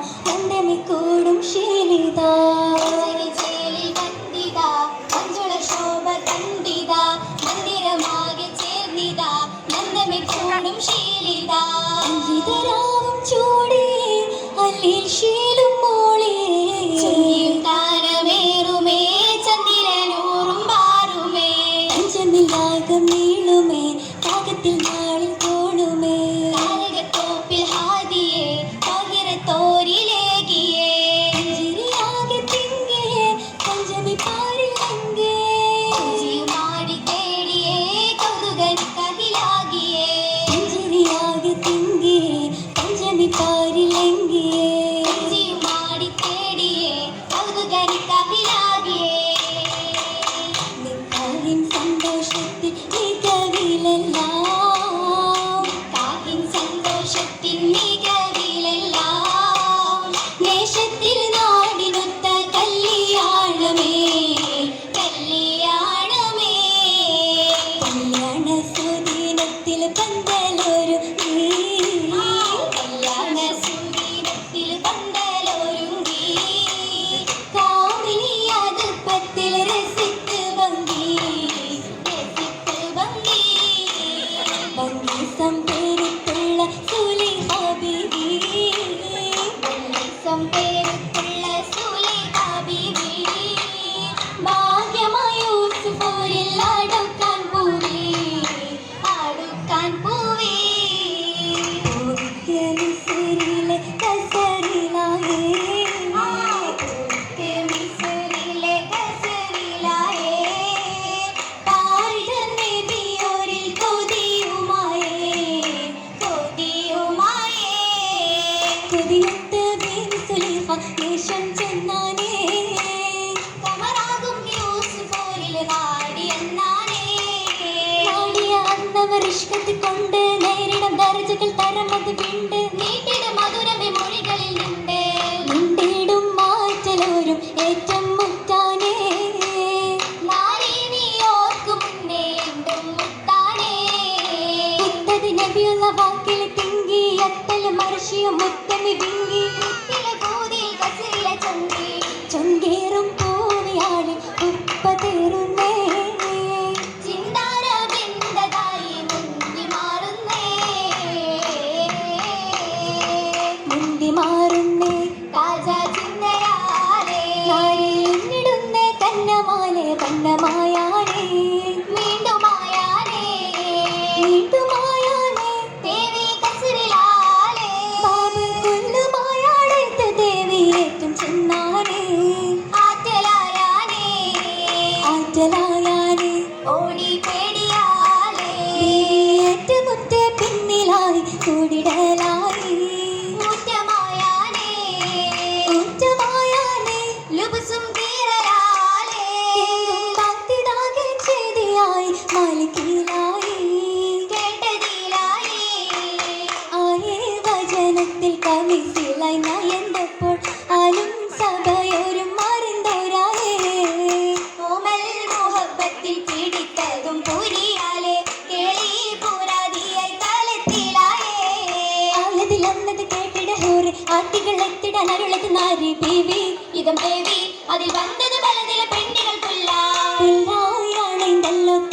നന്ദമി കൂടും ശീലിത. ചേലിൽ കണ്ടിത. മഞ്ജുള ശോഭ കണ്ടിത. മന്ദിരമാകെ ചേർന്നിത. നന്ദമി കൂടും ശീലിത. ചൂടി അല്ലിൽ ശീലും പന്തലൊരു കല്യാണ സുദിനത്തിൽ പന്തലൊരുങ്ങി കാമിനി അതുപ്പത്തിൽ രസിത്ത് ഭംഗി രസിത്ത് ഭംഗി ഭംഗി സംപേരിട്ടുള്ള ഇഷ്ടത്തിൽ കൊണ്ട് വിണ്ട്. നീട്ടിട മധുരമേ മൊഴികളിൽ ഏറ്റം മുത്താനേ മുത്തമി വിങ്കി ആറ്റലായാനേ ഓടി പേടിയാലേ. പിന്നിലായി കൂടിടലായി പെണ്ണുകൾക്കുള്ള தருணிகள்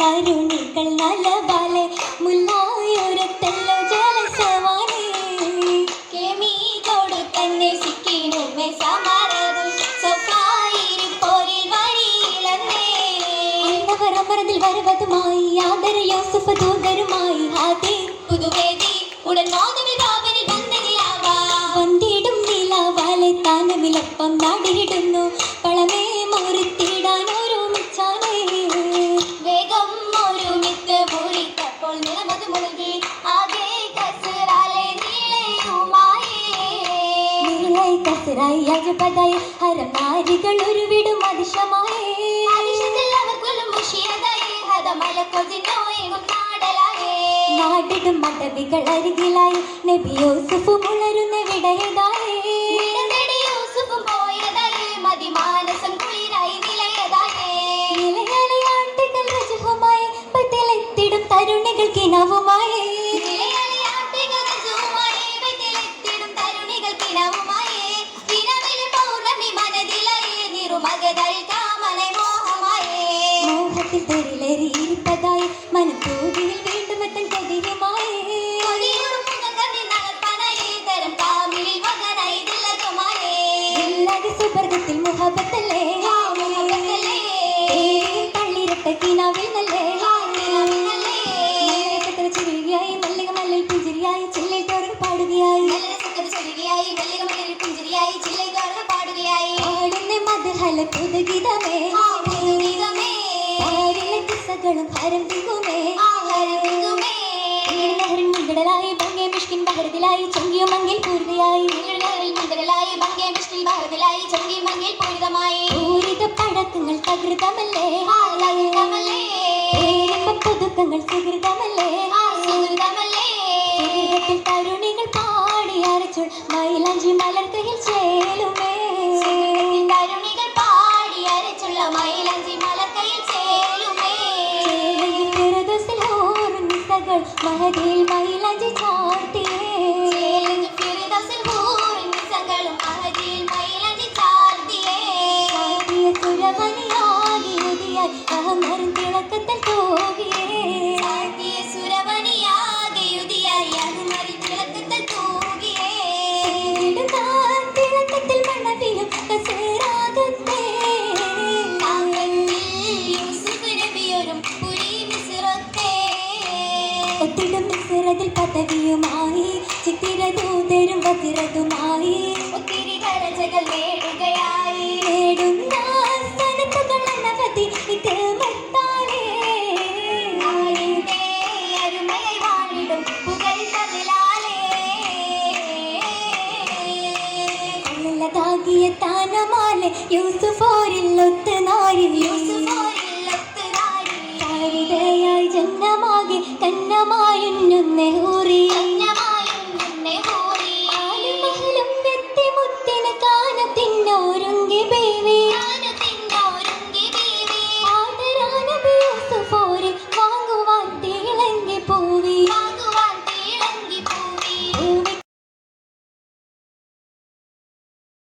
തരുണികൾ നല്ല ബാലെ മുല്ലായൊരത്തല്ലോ ജലസവാനേ കേമീതോട് തന്നെ സിക്കിനുമേ സമരതും സ്വകായിരിപ്പോരിൽ വഴിയിളന്നേ അന്നവർ അമരതിൽ വരുവതുമായി ആദര യോസഫ് ദൂതരുമായി ആദേ. പുതുവേദി ഉടൻ മോദമി താനമിലൊപ്പം നാടിയിടുന്നു. പളമേ ഒരു ഒരുമിച്ചാനേ വേഗം നിലമത് മുഷിയതായി. ഹതമലക്കൊതിനോയും നാടലായേ. നാടിടും മതവികൾ അരികിലായി. നബി യോസഫ് മുളരുന്ന വിടയതായേ തരുണികൾ പുതുകിതമേ പാടിലെ കിസ്സകളും ഹരം ലഹരിൻ മുൻകടലായി ഭംഗെ മിഷ്കിൻ ബഹരതിലായി ചൊങ്കിയ മങ്ങിൽ പൂർവയായി മുന്തലായി ഭംഗിയ മിഷ്ടിൽ ഭാരതിലായി ചൊങ്കി മങ്ങിൽ പൂരിതമായി. പൂരിത പഴക്കങ്ങൾ തകൃതമല്ലേ പുതുക്കങ്ങൾ സുഹൃതമല്ലേ. സുഹൃതമല്ലേ. തരുണികൾ പാടി അരച്ചുൾ മൈലാഞ്ചി മലർക്കയിൽ ചേലുമേ അരച്ചുള്ള മൈലഞ്ചി മലക്കയിൽ ഫിറദൗസിൽ ഊറും മൈലഞ്ചി യൂസുഫോരിൽ ഒത്ത് നാരിൽ യൂസുഫോരിൽ ഒത്തുനാടി കാരിതയായി ജന്നമാകെ കന്നമായുന്നുന്നേ